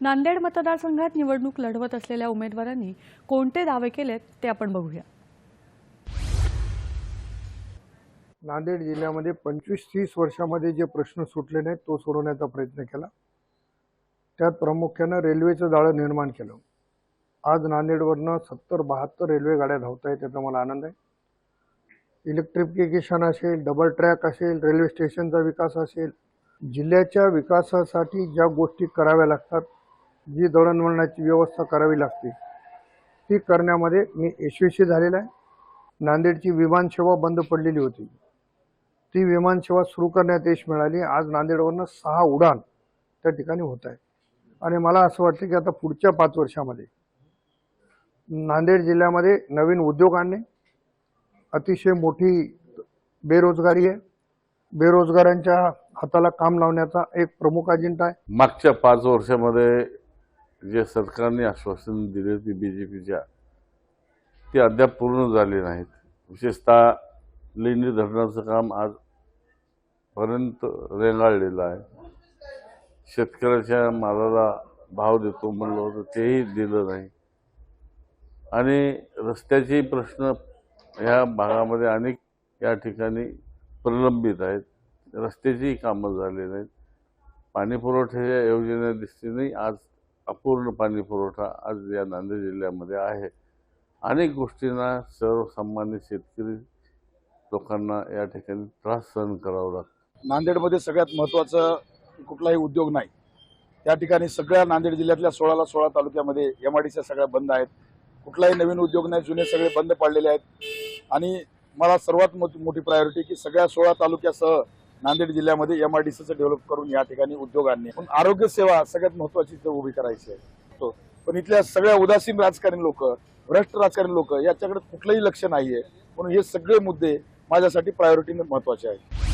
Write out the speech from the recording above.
नांदेड मतदारसंघात निवडणूक लढवत असलेल्या उमेदवारांनी कोणते दावे केलेत ते आपण बघूया. नांदेड जिल्ह्यामध्ये पंचवीस तीस वर्षामध्ये जे प्रश्न सुटले नाहीत तो सोडवण्याचा प्रयत्न केला. त्यात प्रामुख्यानं रेल्वेचं जाळं निर्माण केलं. आज नांदेडवरनं सत्तर बहात्तर रेल्वे गाड्या धावत आहेत त्याचा मला आनंद आहे. इलेक्ट्रिफिकेशन असेल डबल ट्रॅक असेल रेल्वे स्टेशनचा विकास असेल जिल्ह्याच्या विकासासाठी ज्या गोष्टी कराव्या लागतात जी दळणवळणाची व्यवस्था करावी लागते ती करण्यामध्ये मी यशस्वी झालेला आहे. नांदेडची विमानसेवा बंद पडलेली होती. ती विमानसेवा सुरू करण्यात यश मिळाली. आज नांदेडवरनं सहा उडान त्या ठिकाणी होत आहे आणि मला असं वाटतं की आता पुढच्या पाच वर्षामध्ये नांदेड जिल्ह्यामध्ये नवीन उद्योग आणणे अतिशय मोठी बेरोजगारी आहे. बेरोजगारांच्या हाताला काम लावण्याचा एक प्रमुख अजेंडा आहे. मागच्या पाच वर्षामध्ये जे सरकारने आश्वासन दिले होते बी जे पीच्या ते अद्याप पूर्ण झाले नाहीत. विशेषतः लेणी धरणाचं काम आजपर्यंत रेंगाळलेलं आहे. शेतकऱ्याच्या मालाला भाव देतो म्हणलं होतं तेही दिलं नाही. आणि रस्त्याचे प्रश्न ह्या भागामध्ये अनेक या ठिकाणी प्रलंबित आहेत. रस्त्याचीही कामं झाली नाहीत. पाणी पुरवठ्याच्या दृष्टीने आज अपूर्ण पाणी पुरवठा आज या नांदेड जिल्ह्यामध्ये आहे. अनेक गोष्टींना सर्वसामान्य शेतकरी लोकांना या ठिकाणी त्रास सहन करावा लागतो. नांदेडमध्ये सगळ्यात महत्त्वाचं कुठलाही उद्योग नाही. त्या ठिकाणी सगळ्या नांदेड जिल्ह्यातल्या सोळाला सोळा तालुक्यामध्ये एम आय सगळ्या बंद आहेत. कुठलाही नवीन उद्योग नाही जुने सगळे बंद पडलेले आहेत. आणि मला सर्वात मोठी प्रायोरिटी की सगळ्या सोळा तालुक्यासह नांदेड जिल्ह्यामध्ये एम आय डी सीचं डेव्हलप करून या ठिकाणी उद्योग आणणे पण आरोग्य सेवा सगळ्यात महत्वाची इथं उभी करायची आहे. तो. पण इथल्या सगळ्या उदासीन राजकारणी लोक भ्रष्ट राजकारणी लोक याच्याकडे कुठलंही लक्ष नाहीये. म्हणून हे सगळे मुद्दे माझ्यासाठी प्रायोरिटीने महत्त्वाचे आहेत.